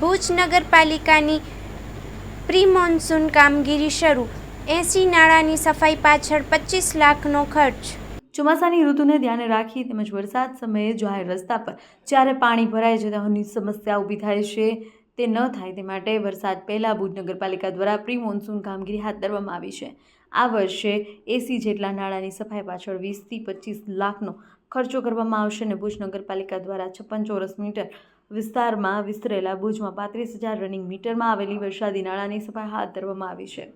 ભુજ નગરપાલિકાની pre monsoon કામગીરી શરૂ. એસી નાળાની સફાઈ પાછળ પચીસ લાખનો ખર્ચ. ચોમાસાની ઋતુને ધ્યાને રાખી તેમજ વરસાદ સમયે જાહેર રસ્તા પર જ્યારે પાણી ભરાઈ જતાની સમસ્યા ઊભી થાય છે તે ન થાય તે માટે વરસાદ પહેલાં ભુજ નગરપાલિકા દ્વારા પ્રી મોન્સૂન કામગીરી હાથ ધરવામાં આવી છે. આ વર્ષે એસી જેટલા નાળાની સફાઈ પાછળ વીસથી પચીસ લાખનો ખર્ચો કરવામાં આવશે અને ભુજ નગરપાલિકા દ્વારા છપ્પન ચોરસ મીટર વિસ્તારમાં વિસ્તરેલા ભુજમાં પાંત્રીસ હજાર રનિંગ મીટરમાં આવેલી વરસાદી નાળાની સફાઈ હાથ ધરવામાં આવી છે.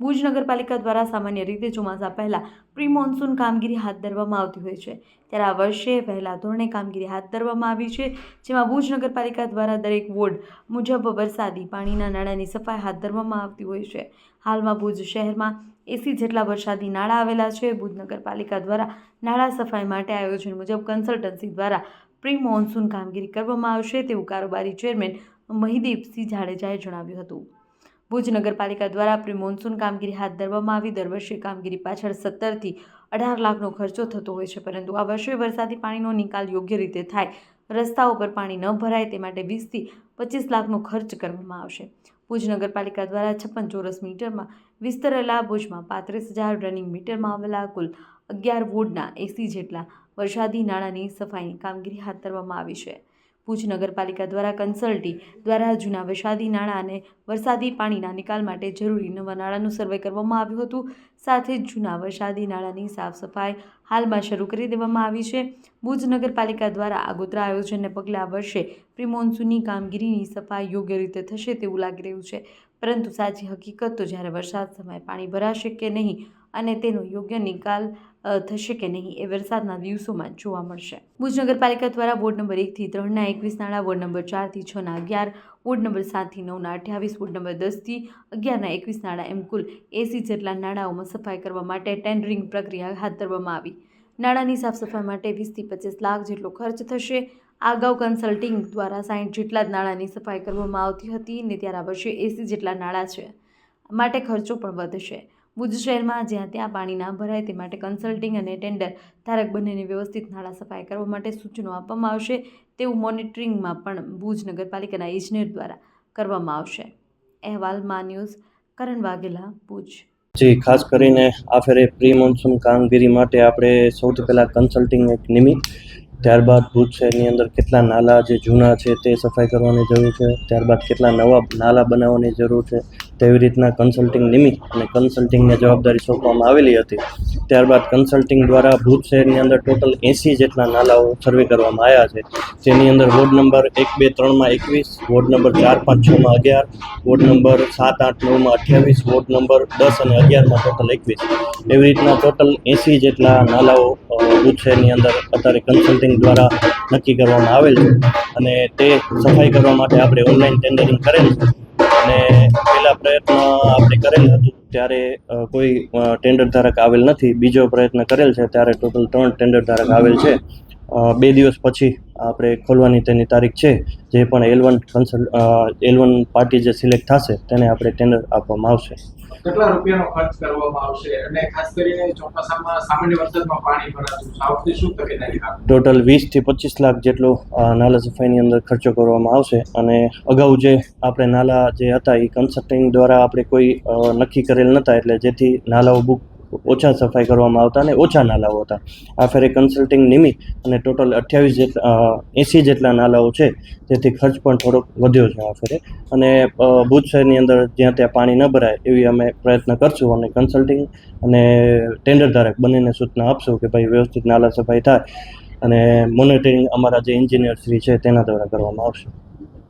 ભુજ નગરપાલિકા દ્વારા સામાન્ય રીતે ચોમાસા પહેલાં પ્રી મોન્સૂન કામગીરી હાથ ધરવામાં આવતી હોય છે. ત્યારે આ વર્ષે પહેલા ધોરણે કામગીરી હાથ ધરવામાં આવી છે, જેમાં ભુજ નગરપાલિકા દ્વારા દરેક વોર્ડ મુજબ વરસાદી પાણીના નાળાની સફાઈ હાથ ધરવામાં આવતી હોય છે. હાલમાં ભુજ શહેરમાં એસી જેટલા વરસાદી નાળા આવેલા છે. ભુજ નગરપાલિકા દ્વારા નાળા સફાઈ માટે આયોજન મુજબ કન્સલ્ટન્સી દ્વારા પ્રી મોન્સૂન કામગીરી કરવામાં આવશે તેવું કારોબારી ચેરમેન મહિદીપસિંહ જાડેજાએ જણાવ્યું હતું. ભુજ નગરપાલિકા દ્વારા પ્રી મોન્સૂન કામગીરી હાથ ધરવામાં આવી. દર વર્ષે કામગીરી પાછળ સત્તરથી અઢાર લાખનો ખર્ચો થતો હોય છે, પરંતુ આ વર્ષે વરસાદી પાણીનો નિકાલ યોગ્ય રીતે થાય. રસ્તાઓ પર પાણી ન ભરાય તે માટે વીસથી પચીસ લાખનો ખર્ચ કરવામાં આવશે. ભુજ નગરપાલિકા દ્વારા છપ્પન ચોરસ મીટરમાં વિસ્તરેલા ભુજમાં પાંત્રીસ હજાર રનિંગ મીટરમાં આવેલા કુલ અગિયાર વોર્ડના એસી જેટલા વરસાદી નાણાંની સફાઈની કામગીરી હાથ ધરવામાં આવી છે. ભુજ નગરપાલિકા દ્વારા કન્સલ્ટી દ્વારા જૂના વરસાદી નાણાં અને વરસાદી પાણીના નિકાલ માટે જરૂરી નવા નાણાંનું સર્વે કરવામાં આવ્યું હતું. સાથે જ જૂના વરસાદી નાણાંની સાફ સફાઈ હાલમાં શરૂ કરી દેવામાં આવી છે. ભુજ નગરપાલિકા દ્વારા આગોતરા આયોજનને પગલે આ વર્ષે પ્રિમોન્સૂનની કામગીરીની સફાઈ યોગ્ય રીતે થશે તેવું લાગી રહ્યું છે. પરંતુ સાચી હકીકત તો જ્યારે વરસાદ સમયે પાણી ભરાશે કે નહીં અને તેનો યોગ્ય નિકાલ થશે કે નહીં એ વરસાદના દિવસોમાં જોવા મળશે. ભુજ નગરપાલિકા દ્વારા વોર્ડ નંબર એકથી ત્રણના એકવીસ નાળા વોર્ડ નંબર ચારથી છના અગિયાર, વોર્ડ નંબર સાતથી નવના અઠ્યાવીસ, વોર્ડ નંબર દસથી અગિયારના એકવીસ નાણાં એમ કુલ એસી જેટલા નાળાઓમાં સફાઈ કરવા માટે ટેન્ડરિંગ પ્રક્રિયા હાથ ધરવામાં આવી. નાણાંની સાફ સફાઈ માટે વીસથી પચીસ લાખ જેટલો ખર્ચ થશે. આ અગાઉ કન્સલ્ટિંગ દ્વારા સાઠ જેટલા જ નાણાંની સફાઈ કરવામાં આવતી હતી ને ત્યારે આ વર્ષે એસી જેટલા નાણાં છે. માટે ખર્ચો પણ વધશે. ભુજ શહેરમાં જ્યાં ત્યાં પાણી ના ભરાય તે માટે કન્સલ્ટિંગ અને ટેન્ડર ધારક બંનેને વ્યવસ્થિત નાળા સફાઈ કરવા માટે સૂચનો આપવામાં આવશે. તેવું મોનિટરિંગમાં પણ ભુજ નગરપાલિકાના ઇજનેર દ્વારા કરવામાં આવશે. અહેવાલ મા ન્યૂઝ કરણ વાઘેલા, ભુજ. જી, ખાસ કરીને આ ફેરે પ્રી મોન્સૂન કામગીરી માટે આપણે સૌથી પહેલાં કન્સલ્ટિંગ એક નિમિત્ત, ત્યારબાદ ભુજ શહેરની અંદર કેટલા નાલા જે જૂના છે તે સફાઈ કરવાની જરૂર છે, ત્યારબાદ કેટલા નવા નાલા બનાવવાની જરૂર છે તેવી રીતના કન્સલ્ટિંગ નિમિત્ત અને કન્સલ્ટિંગની જવાબદારી સોંપવામાં આવેલી હતી. ત્યારબાદ કન્સલ્ટિંગ દ્વારા ભુજ શહેરની અંદર ટોટલ એંસી જેટલા નાલાઓ સર્વે કરવામાં આવ્યા છે. જેની અંદર વોર્ડ નંબર એક, બે ત્રણમાં એકવીસ વોર્ડ નંબર ચાર, પાંચ છમાં અગિયાર વોર્ડ નંબર સાત, આઠ નવમાં અઠ્યાવીસ વોર્ડ નંબર દસ અને અગિયારમાં ટોટલ એકવીસ. એવી રીતના ટોટલ એંસી જેટલા નાલાઓ ભુજ શહેરની અંદર અત્યારે કન્સલ્ટિંગ દ્વારા નક્કી કરવામાં આવેલ છે. અને તે સફાઈ કરવા માટે આપણે ઓનલાઈન ટેન્ડરિંગ કરેલ છે. પહેલા પ્રયત્ન આપણે કરેલ હતું. ત્યારે કોઈ ટેન્ડર ધારક આવેલ નથી. બીજો પ્રયત્ન કરેલ છે. ત્યારે ટોટલ ત્રણ ટેન્ડર ધારક આવેલ છે. બે દિવસ પછી આપણે ખોલવાની તેની તારીખ છે જે પણ L one consult L one party જે સિલેક્ટ થશે તેને આપણે ટેન્ડર આપવામાં આવશે. કેટલા રૂપિયાનો ખર્ચ કરવામાં આવશે? અને ખાસ કરીને ચોમાસામાં સામાન્ય વરસાદમાં પાણી ભરાતું આ શું તકેદારી ટોટલ વીસથી પચીસ લાખ જેટલો નાલા સફાઈની અંદર ખર્ચો કરવામાં આવશે. અને અગાઉ જે આપણે નાલા જે હતા એ કન્સલ્ટિંગ દ્વારા આપણે કોઈ નક્કી કરેલ નહોતા એટલે જેથી નાલાઓ બુક ઓછા સફાઈ કરવામાં આવતા અને ઓછા નાલાઓ હતા. આ ફેરે કન્સલ્ટિંગ નિમિત્ત અને ટોટલ અઠ્યાવીસ જેટલા એંસી જેટલા નાલાઓ છે જેથી ખર્ચ પણ થોડોક વધ્યો છે આ ફેરે. અને ભુજ શહેરની અંદર જ્યાં ત્યાં પાણી ન ભરાય એવી અમે પ્રયત્ન કરશું અને કન્સલ્ટિંગ અને ટેન્ડર ધારક બંનેને સૂચના આપશું કે ભાઈ વ્યવસ્થિત નાલા સફાઈ થાય અને મોનિટરિંગ અમારા જે એન્જિનિયર શ્રી છે તેના દ્વારા કરવામાં આવશે.